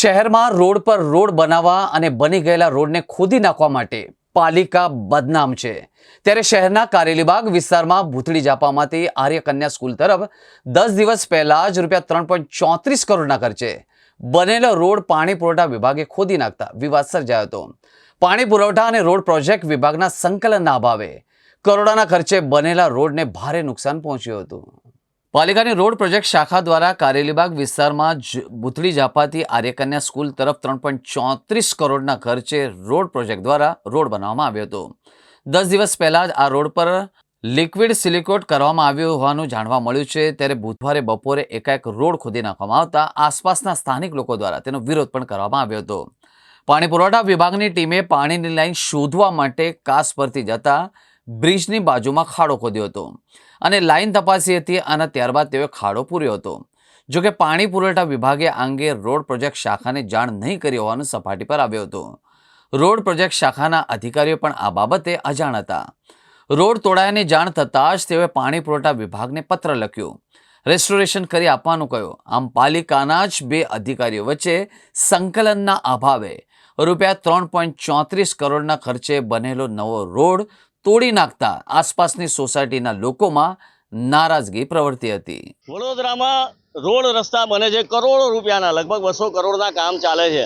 શહેરમાં રોડ પર રોડ બનાવવા અને બની ગયેલા રોડને ખોદી નાખવા માટે પાલિકા બદનામ છે. ત્યારે શહેરના કારેલીબાગ વિસ્તારમાં ભૂતળી જાપામાંથી આર્યકન્યા સ્કૂલ તરફ દસ દિવસ પહેલા જ રૂપિયા ત્રણ પોઈન્ટ ચોત્રીસ કરોડના ખર્ચે બનેલો રોડ પાણી પુરવઠા વિભાગે ખોદી નાખતા વિવાદ સર્જાયો હતો. પાણી પુરવઠા અને રોડ પ્રોજેક્ટ વિભાગના સંકલનના અભાવે કરોડોના ખર્ચે બનેલા રોડને ભારે નુકસાન પહોંચ્યું હતું. પાલિકાની રોડ પ્રોજેક્ટ શાખા દ્વારા કારેલીબાગ વિસ્તારમાં જ- ભૂતળી જાપાતી આર્યકન્યા સ્કૂલ તરફ ત્રણ પોઈન્ટ ચોત્રીસ કરોડના ખર્ચે રોડ પ્રોજેક્ટ દ્વારા રોડ બનાવવામાં આવ્યો હતો. દસ દિવસ પહેલાં જ આ રોડ પર લિક્વિડ સિલિકોટ કરવામાં આવ્યું હોવાનું જાણવા મળ્યું છે. ત્યારે બુધવારે બપોરે એકાએક રોડ ખોદી નાખવામાં આવતા આસપાસના સ્થાનિક લોકો દ્વારા તેનો વિરોધ પણ કરવામાં આવ્યો હતો. પાણી પુરવઠા વિભાગની ટીમે પાણીની લાઈન શોધવા માટે કાસ પરથી જતા બ્રિજની બાજુમાં ખાડો ખોદ્યો હતો અને લાઇન તપાસી હતી અને ત્યારબાદ તેઓએ ખાડો પૂર્યો હતો. જોકે પાણી પુરવઠા વિભાગે અંગે રોડ પ્રોજેક્ટ શાખાને જાણ નહીં કરી હોવાનું સપાટી પર આવ્યું હતું. રોડ પ્રોજેક્ટ શાખાના અધિકારીઓ પણ આ બાબતે અજાણ હતા. રોડ તોડાયાની જાણ થતાં જ તેઓએ પાણી પુરવઠા વિભાગને પત્ર લખ્યો. રેસ્ટોરેશન કરી આપવાનું કહ્યું. આમ પાલિકાના જ બે અધિકારીઓ વચ્ચે સંકલનના અભાવે રૂપિયા ત્રણ પોઈન્ટ ચોત્રીસ કરોડના ખર્ચે બનેલો નવો રોડ તોડી નાખતા આસપાસની સોસાયટીના લોકોમાં નારાજગી પ્રવર્તી હતી. વડોદરામાં રોડ રસ્તા બને છે, કરોડો રૂપિયાના, લગભગ બસો કરોડના કામ ચાલે છે.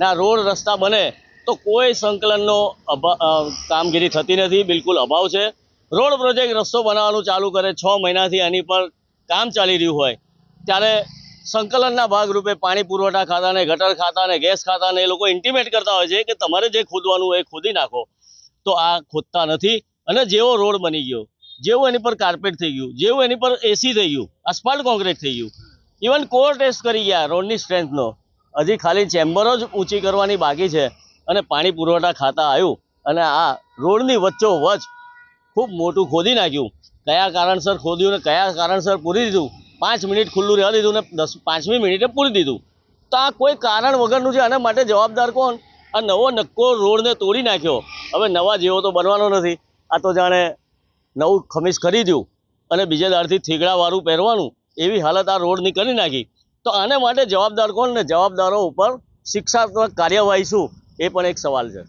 ના, રોડ રસ્તા બને તો કોઈ સંકલનનો કામગીરી થતી નથી, બિલકુલ અભાવ છે. રોડ પ્રોજેક્ટ રસ્તો બનાવવાનું ચાલુ કરે છ મહિનાથી એની પર કામ ચાલી રહ્યું હોય. ત્યારે સંકલનના ભાગરૂપે પાણી પુરવઠા ખાતાને, ગટર ખાતાને, ગેસ ખાતાને એ લોકો ઇન્ટિમેટ કરતા હોય છે કે તમારે જે ખોદવાનું હોય એ ખોદી નાખો. તો આ ખોદતા નથી અને જેવો રોડ બની ગયો, જેવું એની પર કાર્પેટ થઈ ગયું, જેવું એની પર એસી થઈ ગયું આસ્ફાલ્ટ કોન્ક્રીટ થઈ ગયું. ઇવન કોર ટેસ્ટ કરી ગયા રોડની સ્ટ્રેન્થનો હજી ખાલી ચેમ્બરો જ ઊંચી કરવાની બાકી છે અને પાણી પુરવઠા ખાતા આવ્યું અને આ રોડની વચ્ચો વચ ખૂબ મોટું ખોદી નાખ્યું. કયા કારણસર ખોદ્યું ને કયા કારણસર પૂરી દીધું? પાંચ મિનિટ ખુલ્લું રહેવા દીધું ને દસ, પાંચમી મિનિટે પૂરી દીધું. તો આ કોઈ કારણ વગરનું છે? આના માટે જવાબદાર કોણ? આ નવો નક્કો રોડને તોડી નાખ્યો. હવે નવા જેવો તો બનવાનો નથી. આ તો જાણે નવું ખમીસ ખરીદ્યું અને બીજા દાળથી થીગડાવાળું પહેરવાનું એવી હાલત આ રોડની કરી નાખી. તો આને માટે જવાબદાર કોણ ને જવાબદારો ઉપર શિક્ષાત્મક કાર્યવાહી શું? એ પણ એક સવાલ છે.